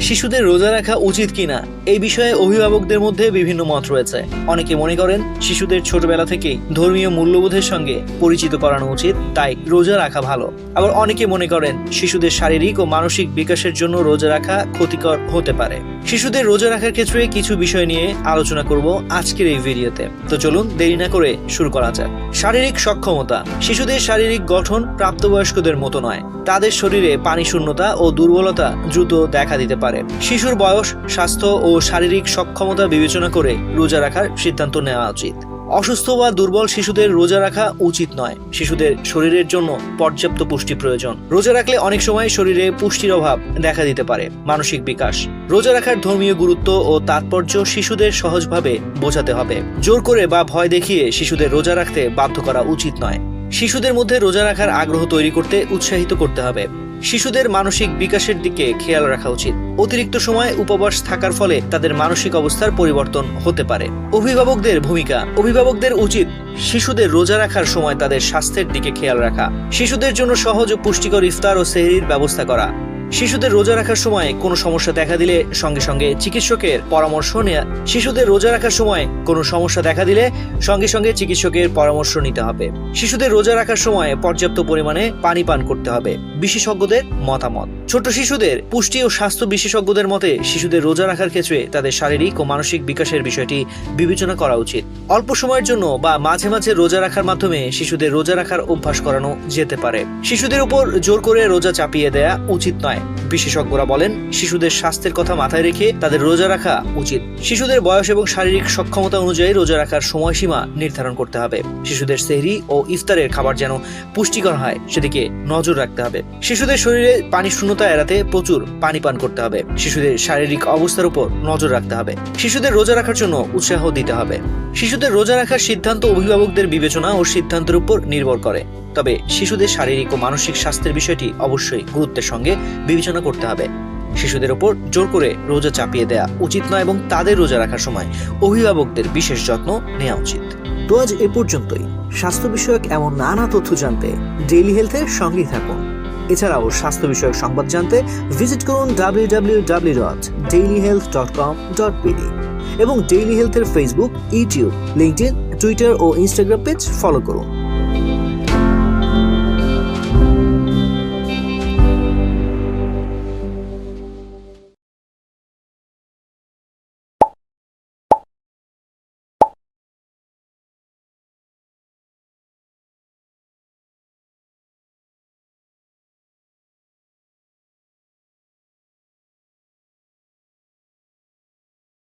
শিশুদের রোজা রাখা উচিত কিনা, এই বিষয়ে অভিভাবকদের মধ্যে বিভিন্ন মত রয়েছে। অনেকে মনে করেন, শিশুদের ছোটবেলা থেকেই ধর্মীয় মূল্যবোধের সঙ্গে পরিচিত করানো উচিত, তাই রোজা রাখা ভালো। আবার অনেকে মনে করেন, শিশুদের শারীরিক ও মানসিক বিকাশের জন্য রোজা রাখা ক্ষতিকর হতে পারে। শিশুদের রোজা রাখার ক্ষেত্রে কিছু বিষয় নিয়ে আলোচনা করব আজকের এই ভিডিওতে। তো চলুন, দেরি না করে শুরু করা যাক। শারীরিক সক্ষমতা, শিশুদের শারীরিক গঠন প্রাপ্তবয়স্কদের মতো নয়। তাদের শরীরে পানি শূন্যতা ও দুর্বলতা দ্রুত দেখা দিতে পারে। শিশুর বয়স, স্বাস্থ্য ও শারীরিক সক্ষমতা বিবেচনা করে রোজা রাখার সিদ্ধান্ত নেওয়া উচিত। অসুস্থ বা দুর্বল শিশুদের রোজা রাখা উচিত নয়। শিশুদের শরীরের জন্য পর্যাপ্ত পুষ্টি প্রয়োজন। রোজা রাখলে অনেক সময় শরীরে পুষ্টির অভাব দেখা দিতে পারে, মানসিক বিকাশ। রোজা রাখার ধর্মীয় গুরুত্ব ও তাৎপর্য শিশুদের সহজভাবে বোঝাতে হবে। জোর করে বা ভয় দেখিয়ে শিশুদের রোজা রাখতে বাধ্য করা উচিত নয়। শিশুদের মধ্যে রোজা রাখার আগ্রহ তৈরি করতে উৎসাহিত করতে হবে। শিশুদের মানসিক বিকাশের দিকে খেয়াল রাখা উচিত। অতিরিক্ত সময় উপবাস থাকার ফলে তাদের মানসিক অবস্থার পরিবর্তন হতে পারে। অভিভাবকদের ভূমিকা, অভিভাবকদের উচিত শিশুদের রোজা রাখার সময় তাদের স্বাস্থ্যের দিকে খেয়াল রাখা। শিশুদের জন্য সহজ ও পুষ্টিকর ইফতার ও সেহরির ব্যবস্থা করা। শিশুদের রোজা রাখার সময় কোনো সমস্যা দেখা দিলে সঙ্গে সঙ্গে চিকিৎসকের পরামর্শ নেওয়া শিশুদের রোজা রাখার সময় কোনো সমস্যা দেখা দিলে সঙ্গে সঙ্গে চিকিৎসকের পরামর্শ নিতে হবে। শিশুদের রোজা রাখার সময় পর্যাপ্ত পরিমাণে পানি পান করতে হবে। বিশেষজ্ঞদের মতামত। ছোট শিশুদের পুষ্টি ও স্বাস্থ্য বিশেষজ্ঞদের মতে শিশুদের রোজা রাখার ক্ষেত্রে তাদের শারীরিক ও মানসিক বিকাশের বিষয়টি বিবেচনা করা উচিত। অল্প সময়ের জন্য বা মাঝে মাঝে রোজা রাখার মাধ্যমে শিশুদের রোজা রাখার অভ্যাস করানো যেতে পারে। শিশুদের উপর জোর করে রোজা চাপিয়ে দেয়া উচিত নয়। বিশেষজ্ঞরা বলেন, শিশুদের স্বাস্থ্যের কথা মাথায় রেখে তাদের রোজা রাখা উচিত। শিশুদের বয়স এবং শারীরিক সক্ষমতা অনুযায়ী রোজা রাখার সময়সীমা নির্ধারণ করতে হবে। শিশুদের সেহরি ও ইফতারের খাবার যেন পুষ্টিকর হয়, সেদিকে নজর রাখতে হবে। শিশুদের শরীরে পানি শূন্যতা এড়াতে প্রচুর পানি পান করতে হবে। শিশুদের শারীরিক অবস্থার উপর নজর রাখতে হবে। শিশুদের রোজা রাখার জন্য উৎসাহ দিতে হবে। শিশুদের রোজা রাখার সিদ্ধান্ত অভিভাবকদের বিবেচনা ও সিদ্ধান্তের উপর নির্ভর করে। তবে শিশুদের শারীরিক ও মানসিক স্বাস্থ্যের বিষয়টি অবশ্যই গুরুত্বের সঙ্গে বিবেচনা করতে হবে। শিশুদের ওপর জোর করে রোজা চাপিয়ে দেয়া উচিত নয় এবং তাদের রোজা রাখার সময় অভিভাবকদের বিশেষ যত্ন নেওয়া উচিত। তো আজ এ পর্যন্তই। স্বাস্থ্য বিষয়ক এমন নানা তথ্য জানতে ডেইলি হেলথের সঙ্গেই থাকুন। এছাড়াও স্বাস্থ্য বিষয়ক সংবাদ জানতে ভিজিট করুন ডট এবং ডেইলি হেলথের ফেসবুক ইউটিউব লিঙ্কডিন টুইটার ও ইনস্টাগ্রাম পেজ ফলো করুন।